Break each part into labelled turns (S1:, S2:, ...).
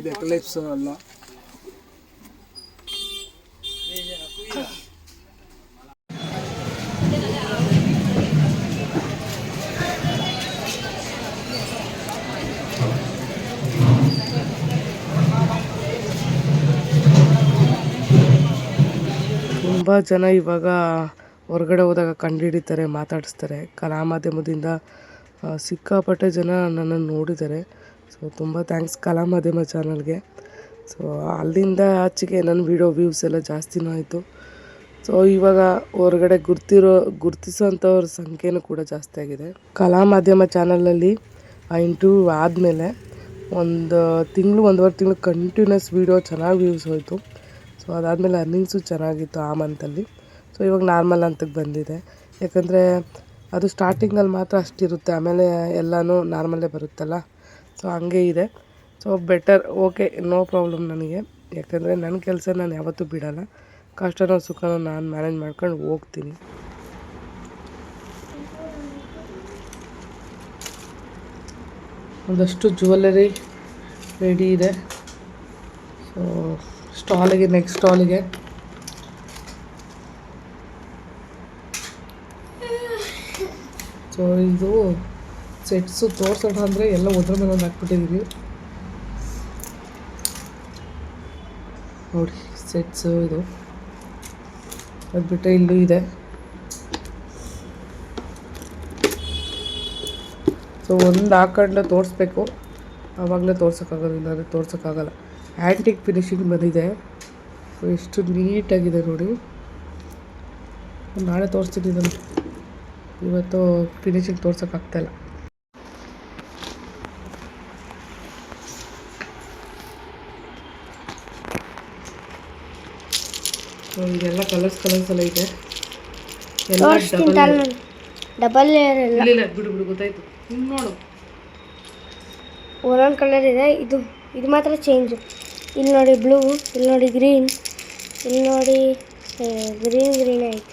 S1: ಇದೆ ಕ್ಲಿಪ್ಸ್ ಎಲ್ಲ
S2: ತುಂಬ ಜನ ಇವಾಗ ಹೊರಗಡೆ ಹೋದಾಗ ಕಂಡುಹಿಡಿತಾರೆ ಮಾತಾಡಿಸ್ತಾರೆ. ಕಲಾ ಮಾಧ್ಯಮದಿಂದ ಸಿಕ್ಕಾಪಟ್ಟೆ ಜನ ನನ್ನನ್ನು ನೋಡಿದ್ದಾರೆ. ಸೊ ತುಂಬ ಥ್ಯಾಂಕ್ಸ್ ಕಲಾ ಮಾಧ್ಯಮ ಚಾನಲ್ಗೆ ಸೊ ಅಲ್ಲಿಂದ ಆಚೆಗೆ ನನ್ನ ವಿಡಿಯೋ ವ್ಯೂಸ್ ಎಲ್ಲ ಜಾಸ್ತಿನೂ ಆಯಿತು. ಸೊ ಇವಾಗ ಹೊರಗಡೆ ಗುರ್ತಿರೋ, ಗುರ್ತಿಸೋಂಥವ್ರ ಸಂಖ್ಯೆನೂ ಕೂಡ ಜಾಸ್ತಿ ಆಗಿದೆ. ಕಲಾ ಮಾಧ್ಯಮ ಚಾನಲಲ್ಲಿ ಆ ಇಂಟರ್ವ್ಯೂ ಆದಮೇಲೆ ಒಂದು ತಿಂಗಳು, ಒಂದುವರೆ ತಿಂಗಳು ಕಂಟಿನ್ಯೂಸ್ ವೀಡಿಯೋ ಚೆನ್ನಾಗಿ ವ್ಯೂಸ್ ಹೋಯಿತು. ಸೊ ಅದಾದಮೇಲೆ ಅರ್ನಿಂಗ್ಸು ಚೆನ್ನಾಗಿತ್ತು ಆ ಮಂತಲ್ಲಿ ಸೊ ಇವಾಗ ನಾರ್ಮಲ್ ಅಂತಕ್ಕೆ ಬಂದಿದೆ. ಯಾಕಂದರೆ ಅದು ಸ್ಟಾರ್ಟಿಂಗಲ್ಲಿ ಮಾತ್ರ ಅಷ್ಟಿರುತ್ತೆ. ಆಮೇಲೆ ಎಲ್ಲನೂ ನಾರ್ಮಲ್ಲೇ ಬರುತ್ತಲ್ಲ. ಸೊ ಹಂಗೆ ಇದೆ. So better okay no problem ನನಗೆ. ಯಾಕಂದರೆ ನನ್ನ ಕೆಲಸ ನಾನು ಯಾವತ್ತೂ ಬಿಡೋಲ್ಲ. ಕಷ್ಟನೋ ಸುಖನೋ ನಾನು ಮ್ಯಾನೇಜ್ ಮಾಡ್ಕೊಂಡು ಹೋಗ್ತೀನಿ. ಒಂದಷ್ಟು ಜ್ಯುವೆಲ್ಲರಿ ರೆಡಿ ಇದೆ. ಸೊ ಸ್ಟಾಲಿಗೆ ನೆಕ್ಸ್ಟ್ ಸ್ಟಾಲಿಗೆ ಸೊ ಇದು ಸೆಟ್ಸು ತೋರ್ಸೋಣ ಅಂದರೆ ಎಲ್ಲ ಒದ್ರ ಮೇಲೆ ಒಂದು ಹಾಕ್ಬಿಟ್ಟಿದ್ದೀವಿ ನೋಡಿ, ಸೆಟ್ಸು ಇದು. ಅದು ಬಿಟ್ಟರೆ ಇಲ್ಲೂ ಇದೆ. ಸೊ ಒಂದು ಹಾಕೊಂಡು ತೋರಿಸ್ಬೇಕು. ಆವಾಗಲೇ ತೋರ್ಸೋಕ್ಕಾಗೋದು ಇಲ್ಲಾಂದರೆ ತೋರ್ಸೋಕ್ಕಾಗಲ್ಲ. ಆ್ಯಂಟಿಕ್ ಫಿನಿಶಿಂಗ್ ಬಂದಿದೆ. ಸೊ ಎಷ್ಟು ನೀಟಾಗಿದೆ ನೋಡಿ. ನಾಳೆ ತೋರಿಸ್ತೀನಿ ಇದನ್ನು ಇವತ್ತು ಫಿನಿಶಿಂಗ್ ತೋರ್ಸೋಕ್ಕಾಗ್ತಾಯಿಲ್ಲ ಇದೆಲ್ಲ ಕಲರ್ಸ್ ಕಲರ್ಸ್ ಎಲ್ಲ ಇದೆ. ಎಲ್ಲ ಡಬಲ್
S3: ಡಬಲ್ ಲೇಯರ್ ಇಲ್ಲ
S2: ಇಲ್ಲ ಬಿಡು ಬಿಡು ಗೊತ್ತಾಯ್ತು. ಹಿಂಗೆ ನೋಡು.
S3: ಒಂದೊಂದು ಕಲರ್ ಇದೆ. ಇದು ಇದು ಮಾತ್ರ ಚೇಂಜು ಇಲ್ಲಿ ನೋಡಿ ಬ್ಲೂ ಇಲ್ಲಿ ನೋಡಿ ಗ್ರೀನ್ ಇಲ್ಲಿ ನೋಡಿ ಗ್ರೀನ್ ಗ್ರೀನ್ ಐತೆ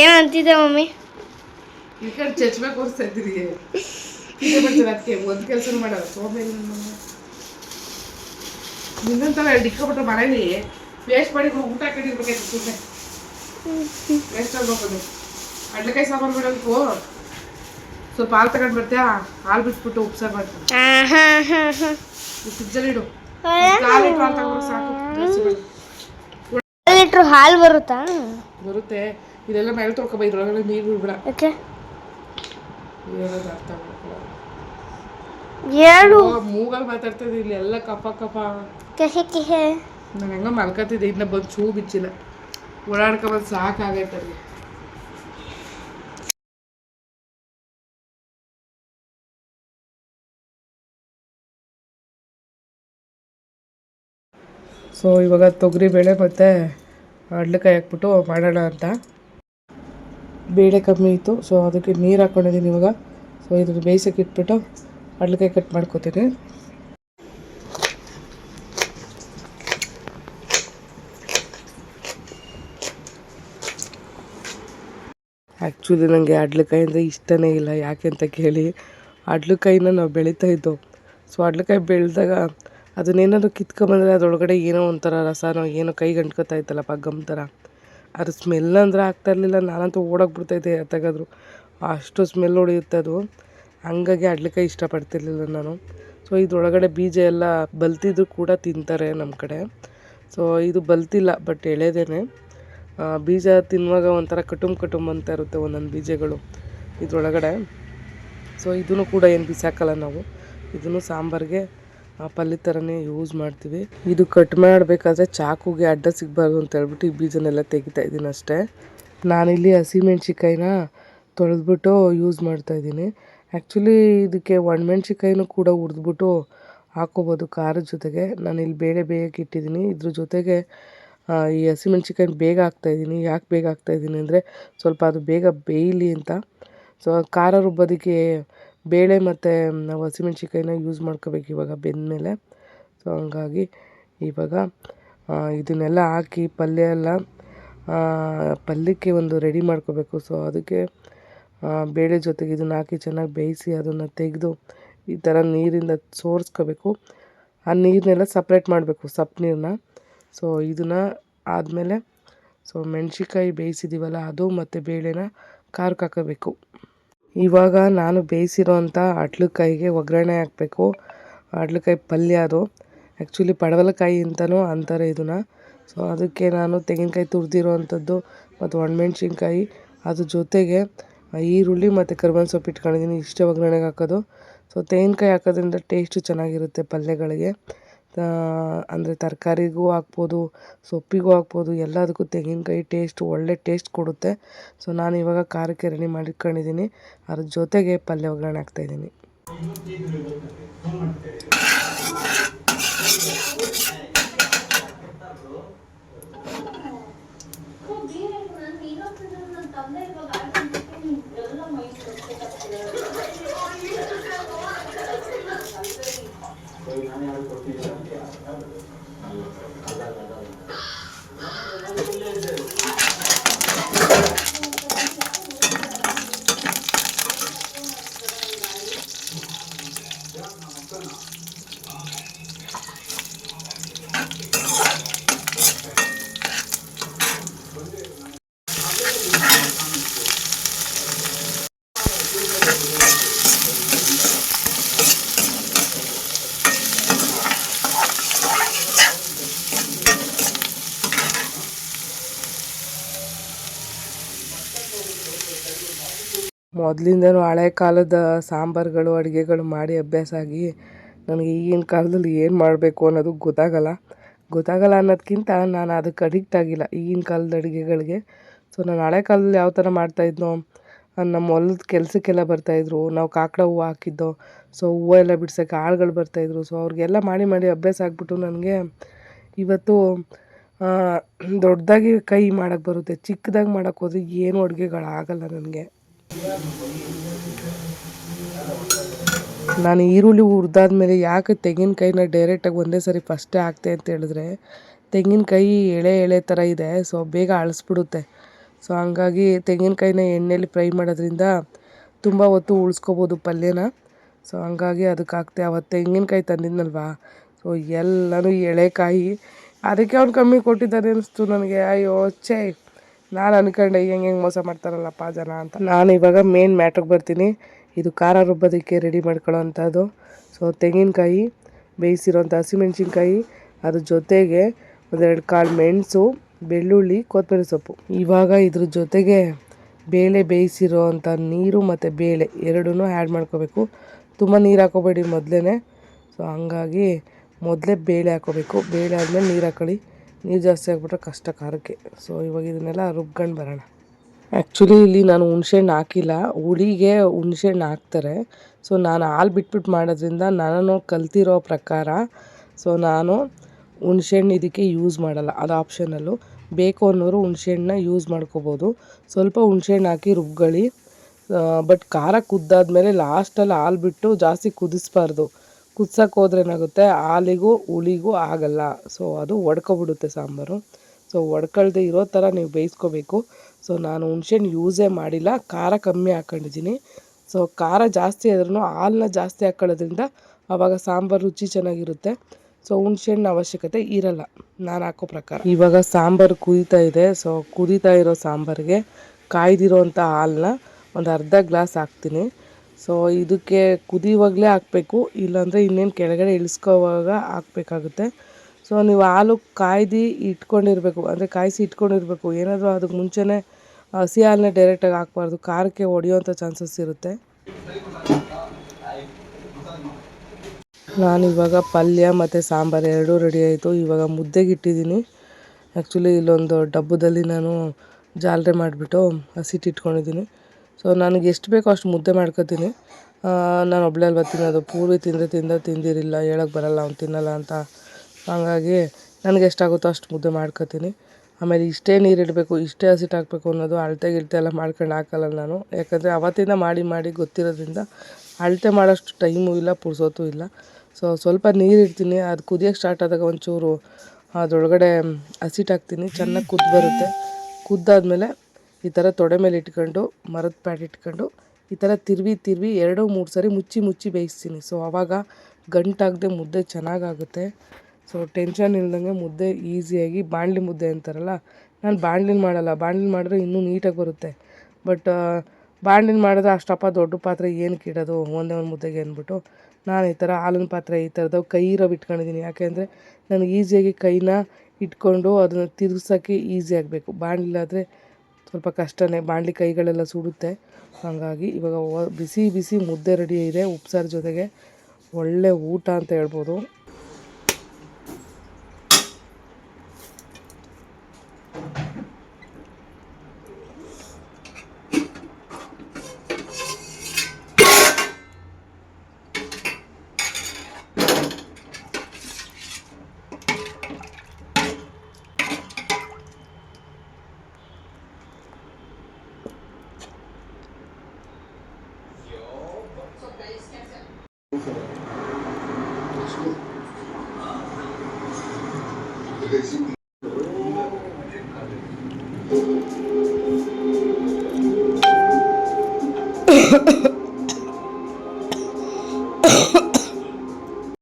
S3: ಏನು ಅಂತಿದ್ದೆ ಮಮ್ಮಿ?
S2: ಈ ಕಡೆ ಚಚ್ಮೆ ಕೊಡಿಸ್ತಾ ಇದ್ದೀರಿ. ಒಂದು ಕೆಲಸ ಮಾಡೋದು ಸೋಮೇಲಿ ನಿನ್ನಂತರ ಡಿಕ್ಕಪಟ್ಟ ಮನೇಲಿ ವೇಸ್ಟ್ ಮಾಡಿ ಊಟ ಕಡಿರ್ಬೇಕಾಯ್ತು ಸುಮ್ಮನೆ ವೇಸ್ಟ್ ಆಗ್ಬೇಕು ಅಡ್ಲಕಾಯಿ ಸಾಂಬಾರು ಬಿಡೋದಕ್ಕೂ ಸ್ವಲ್ಪ ಹಾಲು ತಗೊಂಡು ಬರ್ತೀಯಾ ಹಾಲು ಬಿಟ್ಬಿಟ್ಟು ಉಪ್ಸಾರು ಮಾಡ್ತೀನಿ
S3: ಹಾಂ ಹಾಂ ಹಾಂ ಹಾಂ
S2: ಫ್ರಿಜ್ಜಲ್ಲಿ ಇಡು ಕಾಲು ಲೀಟ್ರ್ ಹಾಲು ತಗೊಂಡ್ರೆ ಸಾಕು ಜಾಸ್ತಿ ಬೇಡ.
S3: ಲೀಟ್ರ್ ಹಾಲು ಬರುತ್ತಾ
S2: ಬರುತ್ತೆ ಇದೆಲ್ಲ ಮೇಲೆ ತೊಳ್ಕೊಬ ಇದ್ರೊಳಗಡೆ ನೀರು ಬಿಡ್ಬೇಡ
S3: ಓಕೆ
S2: ಏನಾದ್ರು ಅರ್ಥ ಮಾಡ್ಕೊಳ
S3: ಮೂಗಲ್
S2: ಮೂಗಲ್ಲಿ ಮಾತಾಡ್ತಾ ಇದ್ದೀನಿ ಇಲ್ಲಿ ಎಲ್ಲ ಕಪ ಕಪ
S3: ಕಹೆ ಕಹೆ.
S2: ನಾನು ಹೆಂಗ ಮಲ್ಕತ್ತಿದ್ದೆ ಇನ್ನ ಬಂದು ಚೂ ಬಿಚ್ಚಿಲ್ಲ. ಓಡಾಡ್ಕೊಂಬಂದು ಸಾಕಾಗೈತೆ ಅಲ್ಲಿ. ಸೊ ಇವಾಗ ತೊಗರಿ ಬೇಳೆ ಮತ್ತು ಅಡ್ಲಕಾಯಿ ಹಾಕ್ಬಿಟ್ಟು ಮಾಡೋಣ ಅಂತ. ಬೇಳೆ ಕಮ್ಮಿ ಇತ್ತು ಸೊ ಅದಕ್ಕೆ ನೀರು ಹಾಕ್ಕೊಂಡಿದ್ದೀನಿ ಇವಾಗ. ಸೊ ಇದನ್ನು ಬೇಯಿಸೋಕೆ ಇಟ್ಬಿಟ್ಟು ಅಡ್ಲಕಾಯಿ ಕಟ್ ಮಾಡ್ಕೋತೀನಿ ಆ್ಯಕ್ಚುಲಿ ನನಗೆ ಅಡ್ಲಕಾಯಿ ಅಂದರೆ ಇಷ್ಟನೇ ಇಲ್ಲ, ಯಾಕೆ ಅಂತ ಕೇಳಿ. ಅಡ್ಲಕಾಯಿನ ನಾವು ಬೆಳೀತಾ ಇದ್ದೋ. ಸೊ ಅಡ್ಲಕಾಯಿ ಬೆಳೆದಾಗ ಅದನ್ನೇನಾದ್ರು ಕಿತ್ಕೊಂಬಂದರೆ ಅದರೊಳಗಡೆ ಏನೋ ಒಂಥರ ರಸನೋ ಏನೋ ಕೈ ಗಂಟ್ಕೊತಾ ಇತ್ತಲ್ಲ ಗಮ್ ಥರ. ಅದ್ರ ಸ್ಮೆಲ್ ಅಂದ್ರೆ ಆಗ್ತಾ ಇರಲಿಲ್ಲ, ನಾನಂತೂ ಓಡೋಗ್ಬಿಡ್ತಾಯಿದ್ದೆ ತೆಗೆದ್ರು ಅಷ್ಟು ಸ್ಮೆಲ್ ಹೊಡೆಯುತ್ತೆ ಅದು. ಹಂಗಾಗಿ ಅಡ್ಲಕಾಯಿ ಇಷ್ಟಪಡ್ತಿರ್ಲಿಲ್ಲ ನಾನು. ಸೊ ಇದ್ರೊಳಗಡೆ ಬೀಜ ಎಲ್ಲ ಬಲ್ತಿದ್ರು ಕೂಡ ತಿಂತಾರೆ ನಮ್ಮ ಕಡೆ. ಸೊ ಇದು ಬಲ್ತಿಲ್ಲ ಬಟ್ ಎಳೆದೇನೆ. ಬೀಜ ತಿನ್ನುವಾಗ ಒಂಥರ ಕಟುಮ್ ಕಟುಮ್ ಅಂತ ಇರುತ್ತೆ ಒಂದೊಂದು ಬೀಜಗಳು ಇದ್ರೊಳಗಡೆ. ಸೊ ಇದನ್ನು ಕೂಡ ಏನು ಬಿಸಾಕಲ್ಲ ನಾವು. ಇದನ್ನು ಸಾಂಬಾರಿಗೆ ಪಲ್ಯ ಥರನೇ ಯೂಸ್ ಮಾಡ್ತೀವಿ. ಇದು ಕಟ್ ಮಾಡಬೇಕಾದ್ರೆ ಚಾಕುಗೆ ಅಡ್ಡ ಸಿಗಬಾರ್ದು ಅಂತ ಹೇಳ್ಬಿಟ್ಟು ಈ ಬೀಜನೆಲ್ಲ ತೆಗಿತಾ ಇದ್ದೀನಿ ಅಷ್ಟೇ. ನಾನಿಲ್ಲಿ ಹಸಿಮೆಣ್ಸಿಕಾಯಿನ ತೊಳೆದ್ಬಿಟ್ಟು ಯೂಸ್ ಮಾಡ್ತಾ ಇದ್ದೀನಿ. ಆ್ಯಕ್ಚುಲಿ ಇದಕ್ಕೆ ಒಣಮೆಣ್ಸಿಕಾಯಿನೂ ಕೂಡ ಹುರಿದ್ಬಿಟ್ಟು ಹಾಕೋಬೋದು ಖಾರದ ಜೊತೆಗೆ. ನಾನು ಇಲ್ಲಿ ಬೇಳೆ ಬೇಯಕ್ಕೆ ಇಟ್ಟಿದ್ದೀನಿ. ಇದ್ರ ಜೊತೆಗೆ ಈ ಹಸಿಮೆಣ್ಸಿಕಾಯಿ ಬೇಗ ಹಾಕ್ತಾಯಿದ್ದೀನಿ ಯಾಕೆ ಬೇಗ ಹಾಕ್ತಾಯಿದ್ದೀನಿ ಅಂದರೆ ಸ್ವಲ್ಪ ಅದು ಬೇಗ ಬೇಯಲಿ ಅಂತ. ಸೊ ಖಾರ ರುಬ್ಬೋದಕ್ಕೆ ಬೇಳೆ ಮತ್ತು ನಾವು ಹಸಿಮೆಣ್ಸಿಕಾಯಿನ ಯೂಸ್ ಮಾಡ್ಕೋಬೇಕು ಇವಾಗ ಬೆಂದಮೇಲೆ. ಸೊ ಹಂಗಾಗಿ ಇವಾಗ ಇದನ್ನೆಲ್ಲ ಹಾಕಿ ಪಲ್ಯ ಎಲ್ಲ ಪಲ್ಯಕ್ಕೆ ಒಂದು ರೆಡಿ ಮಾಡ್ಕೋಬೇಕು. ಸೊ ಅದಕ್ಕೆ ಬೇಳೆ ಜೊತೆಗೆ ಇದನ್ನ ಹಾಕಿ ಚೆನ್ನಾಗಿ ಬೇಯಿಸಿ ಅದನ್ನು ತೆಗೆದು ಈ ಥರ ನೀರಿಂದ ಸೋರಿಸ್ಕೋಬೇಕು. ಆ ನೀರನ್ನೆಲ್ಲ ಸಪ್ರೇಟ್ ಮಾಡಬೇಕು ಸಪ್ಪು ನೀರನ್ನ ಸೊ ಇದನ್ನು ಆದಮೇಲೆ ಸೊ ಮೆಣಸಿಕಾಯಿ ಬೇಯಿಸಿದ್ದೀವಲ್ಲ ಅದು ಮತ್ತು ಬೇಳೆನ ಖಾರಕ್ಕೆ ಹಾಕಬೇಕು. ಇವಾಗ ನಾನು ಬೇಯಿಸಿರೋಂಥ ಅಟ್ಲಕಾಯಿಗೆ ಒಗ್ಗರಣೆ ಹಾಕಬೇಕು. ಅಟ್ಲಕಾಯಿ ಪಲ್ಯ ಅದು. ಆ್ಯಕ್ಚುಲಿ ಪಡವಲಕಾಯಿ ಅಂತಲೂ ಅಂತಾರೆ ಇದನ್ನು. ಸೊ ಅದಕ್ಕೆ ನಾನು ತೆಂಗಿನಕಾಯಿ ತುರಿದಿರೋ ಅಂಥದ್ದು ಮತ್ತು ಒಣಮೆಣ್ಸಿನ್ಕಾಯಿ ಅದ್ರ ಜೊತೆಗೆ ಈರುಳ್ಳಿ ಮತ್ತು ಕರ್ಬೇವಿನ ಸೊಪ್ಪು ಇಟ್ಕೊಂಡಿದ್ದೀನಿ. ಇಷ್ಟೇ ಒಗ್ಗರಣೆಗೆ ಹಾಕೋದು. ಸೊ ತೆಂಗಿನಕಾಯಿ ಹಾಕೋದ್ರಿಂದ ಟೇಸ್ಟು ಚೆನ್ನಾಗಿರುತ್ತೆ ಪಲ್ಯಗಳಿಗೆ. ಅಂದರೆ ತರಕಾರಿಗೂ ಹಾಕ್ಬೋದು, ಸೊಪ್ಪಿಗೂ ಹಾಕ್ಬೋದು, ಎಲ್ಲದಕ್ಕೂ ತೆಂಗಿನಕಾಯಿ ಟೇಸ್ಟ್ ಒಳ್ಳೆ ಟೇಸ್ಟ್ ಕೊಡುತ್ತೆ. ಸೊ ನಾನು ಇವಾಗ ಖಾರಕ್ಕೆ ರೆಡಿ ಮಾಡಿಟ್ಕೊಂಡಿದ್ದೀನಿ ಅದ್ರ ಜೊತೆಗೆ ಪಲ್ಯ ಒಗ್ಗರಣೆ ಹಾಕ್ತಾಯಿದ್ದೀನಿ ಮೊದಲಿಂದನೂ ಹಳೆ ಕಾಲದ ಸಾಂಬಾರುಗಳು, ಅಡುಗೆಗಳು ಮಾಡಿ ಅಭ್ಯಾಸ ಆಗಿ ನನಗೆ ಈಗಿನ ಕಾಲದಲ್ಲಿ ಏನು ಮಾಡಬೇಕು ಅನ್ನೋದು ಗೊತ್ತಾಗಲ್ಲ. ಗೊತ್ತಾಗಲ್ಲ ಅನ್ನೋದಕ್ಕಿಂತ ನಾನು ಅದಕ್ಕೆ ಅಡಿಕ್ಟ್ ಆಗಿಲ್ಲ ಈಗಿನ ಕಾಲದ ಅಡುಗೆಗಳಿಗೆ. ಸೊ ನಾನು ಹಳೆ ಕಾಲದಲ್ಲಿ ಯಾವ ಥರ ಮಾಡ್ತಾಯಿದ್ನೋ ನಮ್ಮ ಹೊಲದ ಕೆಲಸಕ್ಕೆಲ್ಲ ಬರ್ತಾಯಿದ್ರು ನಾವು ಕಾಕಡ ಹೂವು ಹಾಕಿದ್ದೋ, ಸೊ ಹೂವು ಎಲ್ಲ ಬಿಡ್ಸೋಕ್ಕೆ ಆಳುಗಳು ಬರ್ತಾಯಿದ್ರು ಸೊ ಅವ್ರಿಗೆಲ್ಲ ಮಾಡಿ ಮಾಡಿ ಅಭ್ಯಾಸ ಆಗಿಬಿಟ್ಟು ನನಗೆ ಇವತ್ತು ದೊಡ್ಡದಾಗಿ ಕೈ ಮಾಡೋಕ್ಕೆ ಬರುತ್ತೆ, ಚಿಕ್ಕದಾಗಿ ಮಾಡೋಕ್ಕೆ ಹೋದ್ರೆ ಏನೂ ಅಡುಗೆಗಳಾಗಲ್ಲ ನನಗೆ. ನಾನು ಈರುಳ್ಳಿ ಹುರಿದಾದ್ಮೇಲೆ ಯಾಕೆ ತೆಂಗಿನಕಾಯಿನ ಡೈರೆಕ್ಟಾಗಿ ಒಂದೇ ಸರಿ ಫಸ್ಟೇ ಹಾಕ್ತೆ ಅಂತ ಹೇಳಿದ್ರೆ, ತೆಂಗಿನಕಾಯಿ ಎಳೆ ಎಳೆ ಥರ ಇದೆ ಸೊ ಬೇಗ ಅಳಿಸ್ಬಿಡುತ್ತೆ. ಸೊ ಹಂಗಾಗಿ ತೆಂಗಿನಕಾಯಿನ ಎಣ್ಣೆಯಲ್ಲಿ ಫ್ರೈ ಮಾಡೋದ್ರಿಂದ ತುಂಬ ಹೊತ್ತು ಉಳಿಸ್ಕೋಬೋದು ಪಲ್ಯನ. ಸೊ ಹಂಗಾಗಿ ಅದಕ್ಕೆ ಹಾಕ್ತೆ. ಅವತ್ತು ತೆಂಗಿನಕಾಯಿ ತಂದಿದ್ನಲ್ವಾ? ಸೊ ಎಲ್ಲನೂ ಎಳೆಕಾಯಿ. ಅದಕ್ಕೆ ಅವ್ನು ಕಮ್ಮಿ ಕೊಟ್ಟಿದ್ದಾರೆ ಅನಿಸ್ತು ನನಗೆ. ಅಯ್ಯೋ, ಛೇ. ನಾನು ಅನ್ಕೊಂಡೆ ಹೆಂಗೆ ಹೆಂಗೆ ಮೋಸ ಮಾಡ್ತಾರಲ್ಲಪ್ಪ ಜನ ಅಂತ. ನಾನು ಇವಾಗ ಮೇನ್ ಮ್ಯಾಟ್ರಿಗೆ ಬರ್ತೀನಿ. ಇದು ಖಾರ ರುಬ್ಬೋದಕ್ಕೆ ರೆಡಿ ಮಾಡ್ಕೊಳ್ಳೋವಂಥದ್ದು ಸೊ ತೆಂಗಿನಕಾಯಿ ಬೇಯಿಸಿರೋಂಥ ಹಸಿಮೆಣ್ಸಿನ್ಕಾಯಿ, ಅದ್ರ ಜೊತೆಗೆ ಒಂದೆರಡು ಕಾಳು ಮೆಣಸು, ಬೆಳ್ಳುಳ್ಳಿ ಕೊತ್ತಂಬರಿ ಸೊಪ್ಪು. ಇವಾಗ ಇದ್ರ ಜೊತೆಗೆ ಬೇಳೆ ಬೇಯಿಸಿರೋ ಅಂಥ ನೀರು ಮತ್ತು ಬೇಳೆ ಎರಡೂ ಆ್ಯಡ್ ಮಾಡ್ಕೋಬೇಕು. ತುಂಬ ನೀರು ಹಾಕೋಬೇಡಿ ಮೊದಲೇ ಸೊ ಹಂಗಾಗಿ ಮೊದಲೇ ಬೇಳೆ ಹಾಕೋಬೇಕು. ಬೇಳೆ ಆದಮೇಲೆ ನೀರು ಹಾಕೊಳ್ಳಿ. ನೀರು ಜಾಸ್ತಿ ಆಗಿಬಿಟ್ರೆ ಕಷ್ಟ ಖಾರಕ್ಕೆ ಸೊ ಇವಾಗ ಇದನ್ನೆಲ್ಲ ರುಬ್ಕೊಂಡು ಬರೋಣ. ಆ್ಯಕ್ಚುಲಿ ಇಲ್ಲಿ ನಾನು ಹುಣ್ಸೆಹಣ್ಣು ಹಾಕಿಲ್ಲ. ಹುಳಿಗೆ ಹುಣ್ಸೆಹಣ್ಣು ಹಾಕ್ತಾರೆ. ಸೊ ನಾನು ಹಾಲು ಬಿಟ್ಬಿಟ್ಟು ಮಾಡೋದ್ರಿಂದ ನಾನು ಕಲ್ತಿರೋ ಪ್ರಕಾರ ಸೊ ನಾನು ಹುಣ್ಸೆಹಣ್ಣು ಇದಕ್ಕೆ ಯೂಸ್ ಮಾಡಲ್ಲ. ಅದು ಆಪ್ಷನಲ್ಲು ಬೇಕು ಅನ್ನೋರು ಹುಣ್ಸೆಹಣ್ಣನ್ನ ಯೂಸ್ ಮಾಡ್ಕೋಬೋದು. ಸ್ವಲ್ಪ ಹುಣ್ಸೆಹಣ್ಣು ಹಾಕಿ ರುಬ್ಗಳಿ ಬಟ್ ಖಾರ ಕುದ್ದಾದ್ಮೇಲೆ ಲಾಸ್ಟಲ್ಲಿ ಹಾಲು ಬಿಟ್ಟು ಜಾಸ್ತಿ ಕುದಿಸ್ಬಾರ್ದು. ಕುದ್ಸಕ್ಕೆ ಹೋದ್ರೆ ಏನಾಗುತ್ತೆ? ಹಾಲಿಗೂ, ಹುಳಿಗೂ ಆಗಲ್ಲ. ಸೊ ಅದು ಒಡ್ಕೊಬಿಡುತ್ತೆ ಸಾಂಬಾರು. ಸೊ ಒಡ್ಕೊಳ್ದೆ ಇರೋ ಥರ ನೀವು ಬೇಯಿಸ್ಕೋಬೇಕು. ಸೊ ನಾನು ಹುಣ್ಸೆಹಣ್ಣು ಯೂಸೇ ಮಾಡಿಲ್ಲ. ಖಾರ ಕಮ್ಮಿ ಹಾಕ್ಕೊಂಡಿದ್ದೀನಿ ಸೊ ಖಾರ ಜಾಸ್ತಿ ಆದ್ರೂ ಹಾಲನ್ನ ಜಾಸ್ತಿ ಹಾಕ್ಕೊಳ್ಳೋದ್ರಿಂದ ಆವಾಗ ಸಾಂಬಾರು ರುಚಿ ಚೆನ್ನಾಗಿರುತ್ತೆ. ಸೊ ಹುಣ್ಸೆಹಣ್ಣು ಅವಶ್ಯಕತೆ ಇರಲ್ಲ. ನಾನು ಹಾಕೋ ಪ್ರಕಾರ. ಇವಾಗ ಸಾಂಬಾರು ಕುದೀತಾ ಇದೆ. ಸೊ ಕುದೀತಾ ಇರೋ ಸಾಂಬಾರಿಗೆ ಕಾಯ್ದಿರೋಂಥ ಹಾಲನ್ನ ಒಂದು ಅರ್ಧ ಗ್ಲಾಸ್ ಹಾಕ್ತೀನಿ. ಸೊ ಇದಕ್ಕೆ ಕುದಿಯುವಾಗಲೇ ಹಾಕಬೇಕು. ಇಲ್ಲಾಂದರೆ ಇನ್ನೇನು ಕೆಳಗಡೆ ಇಳಿಸ್ಕೋವಾಗ ಹಾಕಬೇಕಾಗುತ್ತೆ. ಸೊ ನೀವು ಹಾಲು ಕಾಯ್ದು ಇಟ್ಕೊಂಡಿರಬೇಕು. ಅಂದರೆ ಕಾಯಿಸಿ ಇಟ್ಕೊಂಡಿರಬೇಕು. ಏನಾದರೂ ಅದಕ್ಕೆ ಮುಂಚೆನೇ ಹಸಿ ಹಾಲನ್ನೇ ಡೈರೆಕ್ಟಾಗಿ ಹಾಕ್ಬಾರ್ದು. ಖಾರಕ್ಕೆ ಒಡೆಯುವಂಥ ಚಾನ್ಸಸ್ ಇರುತ್ತೆ. ನಾನು ಇವಾಗ ಪಲ್ಯ ಮತ್ತು ಸಾಂಬಾರು ಎರಡೂ ರೆಡಿ ಆಯಿತು. ಇವಾಗ ಮುದ್ದೆಗೆ ಇಟ್ಟಿದ್ದೀನಿ. ಆ್ಯಕ್ಚುಲಿ ಇಲ್ಲೊಂದು ಡಬ್ಬದಲ್ಲಿ ನಾನು ಜಾಲರೆ ಮಾಡಿಬಿಟ್ಟು ಹಸಿಟ್ಟು ಇಟ್ಕೊಂಡಿದ್ದೀನಿ. ಸೊ ನನಗೆ ಎಷ್ಟು ಬೇಕೋ ಅಷ್ಟು ಮುದ್ದೆ ಮಾಡ್ಕೋತೀನಿ. ನಾನು ಒಬ್ಬಳೇ ಅಲ್ವಾ ತಿನ್ನೋದು? ಪೂರ್ವಿ ತಿಂದರೆ ತಿಂದ, ತಿಂದಿರಿಲ್ಲ ಹೇಳೋಕ್ಕೆ ಬರಲ್ಲ, ಅವ್ನು ತಿನ್ನಲ್ಲ ಅಂತ. ಹಾಗಾಗಿ ನನಗೆ ಎಷ್ಟಾಗುತ್ತೋ ಅಷ್ಟು ಮುದ್ದೆ ಮಾಡ್ಕೋತೀನಿ. ಆಮೇಲೆ ಇಷ್ಟೇ ನೀರು ಇಡಬೇಕು, ಇಷ್ಟೇ ಹಸಿಟ್ಟು ಹಾಕಬೇಕು ಅನ್ನೋದು ಅಳತೆ ಗಿಳತೆ ಎಲ್ಲ ಮಾಡ್ಕೊಂಡು ಹಾಕಲ್ಲ ನಾನು. ಯಾಕಂದರೆ ಅವತ್ತಿಂದ ಮಾಡಿ ಮಾಡಿ ಗೊತ್ತಿರೋದ್ರಿಂದ ಅಳತೆ ಮಾಡೋಷ್ಟು ಟೈಮು ಇಲ್ಲ ಪುರ್ಸೋತೂ ಇಲ್ಲ. ಸೊ ಸ್ವಲ್ಪ ನೀರು ಇಡ್ತೀನಿ. ಅದು ಕುದಿಯೋಕ್ಕೆ ಸ್ಟಾರ್ಟ್ ಆದಾಗ ಒಂಚೂರು ಅದರೊಳಗಡೆ ಹಸಿಟ್ಟು ಹಾಕ್ತೀನಿ. ಚೆನ್ನಾಗಿ ಕುದ್ದು ಬರುತ್ತೆ. ಕುದ್ದಾದ್ಮೇಲೆ ಈ ಥರ ತೊಡೆ ಮೇಲೆ ಇಟ್ಕೊಂಡು, ಮರದ ಪ್ಯಾಡ್ ಇಟ್ಕೊಂಡು, ಈ ಥರ ತಿರುವಿ ತಿರುವಿ ಎರಡು, ಮೂರು ಸರಿ ಮುಚ್ಚಿ ಮುಚ್ಚಿ ಬೇಯಿಸ್ತೀನಿ. ಸೊ ಆವಾಗ ಗಂಟಾಗದೆ ಮುದ್ದೆ ಚೆನ್ನಾಗಾಗುತ್ತೆ. ಸೊ ಟೆನ್ಷನ್ ಇಲ್ದಂಗೆ ಮುದ್ದೆ ಈಸಿಯಾಗಿ ಬಾಣಲಿ ಮುದ್ದೆ ಅಂತಾರಲ್ಲ, ನಾನು ಬಾಣ್ಲಿನ ಮಾಡಲ್ಲ. ಬಾಣ್ಲಿನ ಮಾಡಿದ್ರೆ ಇನ್ನೂ ನೀಟಾಗಿ ಬರುತ್ತೆ. ಬಟ್ ಬಾಣ್ಲಿನ ಮಾಡಿದ್ರೆ ಅಷ್ಟಪ್ಪ ದೊಡ್ಡ ಪಾತ್ರೆ ಏನಕ್ಕೆ ಇಡೋದು ಒಂದೇ ಒಂದು ಮುದ್ದೆಗೆ ಅಂದ್ಬಿಟ್ಟು, ನಾನು ಈ ಥರ ಹಾಲಿನ ಪಾತ್ರೆ ಈ ಥರದವು ಕೈ ರವ್ ಇಟ್ಕೊಂಡಿದ್ದೀನಿ ಯಾಕೆಂದರೆ ನನಗೆ ಈಸಿಯಾಗಿ ಕೈನ ಇಟ್ಕೊಂಡು ಅದನ್ನು ತಿರ್ಗ್ಸೋಕ್ಕೆ ಈಸಿ ಆಗಬೇಕು. ಬಾಣಲಿಲಾದರೆ ಸ್ವಲ್ಪ ಕಷ್ಟನೇ ಬಾಣಲಿ ಕೈಗಳೆಲ್ಲ ಸುಡುತ್ತೆ. ಹಾಗಾಗಿ ಇವಾಗ ಬಿಸಿ ಬಿಸಿ ಮುದ್ದೆ ರೆಡಿ ಇದೆ. ಉಪ್ಸಾರು ಜೊತೆಗೆ ಒಳ್ಳೆ ಊಟ ಅಂತ ಹೇಳ್ಬೋದು. Ha ha ha.